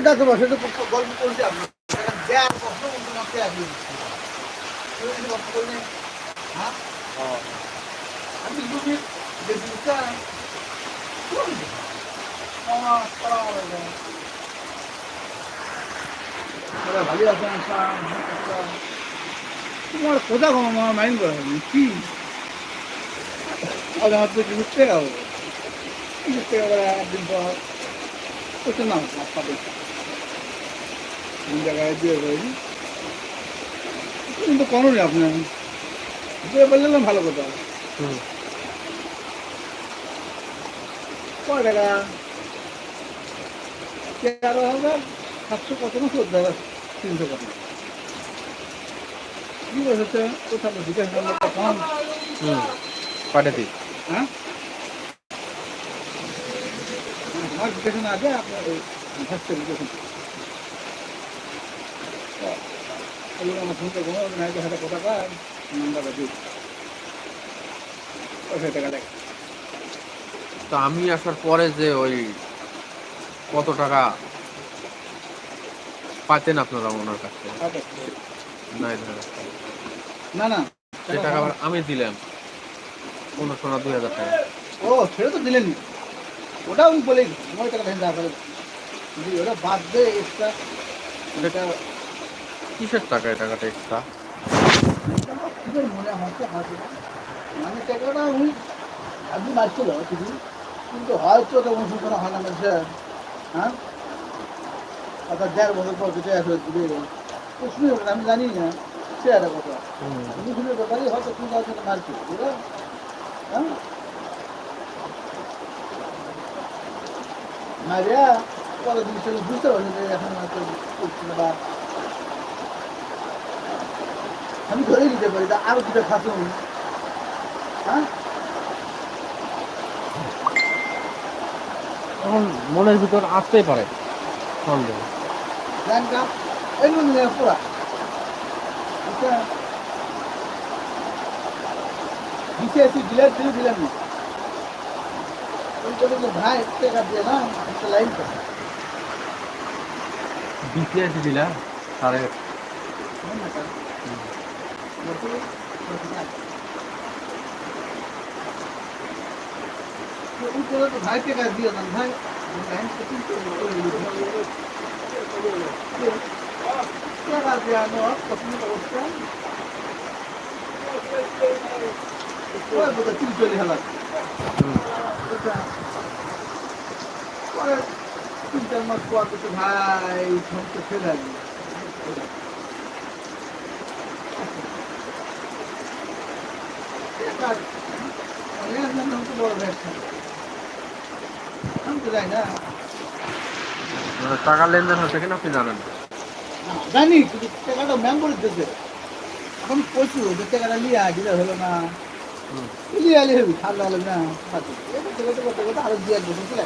দেখো বসে তো গল্প করছি আপনার দেয়ার প্রশ্ন বলতে না কে আসবে গল্প করলে হ্যাঁ আমি তুমি দেখি ভালো আছেন তোমার কোথা কম আমার মাইন্ড করা কি? আজ আমার তো ঘুরতে দিয়ে রয়েছি কিন্তু দিয়ে বললাম ভালো কথা কয় টাকা তেরো হাজার সাতশো কত না চোদ্দ হাজার তিনশো কত কি বলছে কোথাও জিজ্ঞেস করল কম হুম পাঠিয়ে দিই হ্যাঁ আগে আপনার ওই এগুলো আমার দিই। পয়সা টাকা দেখ তো আমি আসার পরে যে ওই কত টাকা পাতেন আপনারা ওনার কাছ থেকে? না না। সে টাকা আমি দিলাম। পনেরোশো না দুই হাজার টাকা। ও ছেড়ে তো দিলেনি ওটা আমি বলে টাকা দেন তারপরে যদি ওটা বাদ দে এক্সট্রা এটা কিসের টাকা এই টাকাটা এক্সট্রা মনে হচ্ছে হাতে মানে টাকাটা আমি আপনি বাঁচছিল কিছু। কিন্তু হয়তো তো কোনো সূচনা হয় না মানুষের হ্যাঁ? অর্থাৎ দেড় বছর পর কিছু আসলে দিবে প্রশ্নই হবে আমি জানি না সে একটা কথা। তুমি শুনে ব্যাপারই হয়তো তুমি মারছি হ্যাঁ? মারিয়া পরে জিনিসটা বুঝতে পারছি যে এখন হয়তো বা আমি ধরে নিতে পারি তা আরও দুটো খাতুন হ্যাঁ? এখন মনের ভিতর আসতেই পারে সন্দেহ। পুরা। আচ্ছা। দিলে দিলেন না। বিসিএস দিলা, সাড়ে ভাই টাকা দিয়ে দেন ভাই টাকা দিয়ে আনো পছন্দ অবস্থা ওই বোধহয় তিন চল্লিশ হাজার তিন চার মাস পর তো ভাই ফেলে টাকার লেনদেন হচ্ছে কিনা আপনি জানেন। জানি টাকাটা ম্যাম করে দিতেছে এখন প্রচুর টাকাটা নিয়ে দিলে হলো না। লিয়ে আলি হবি ঠান্ডা হলে না আরও দিয়ে বুঝলে?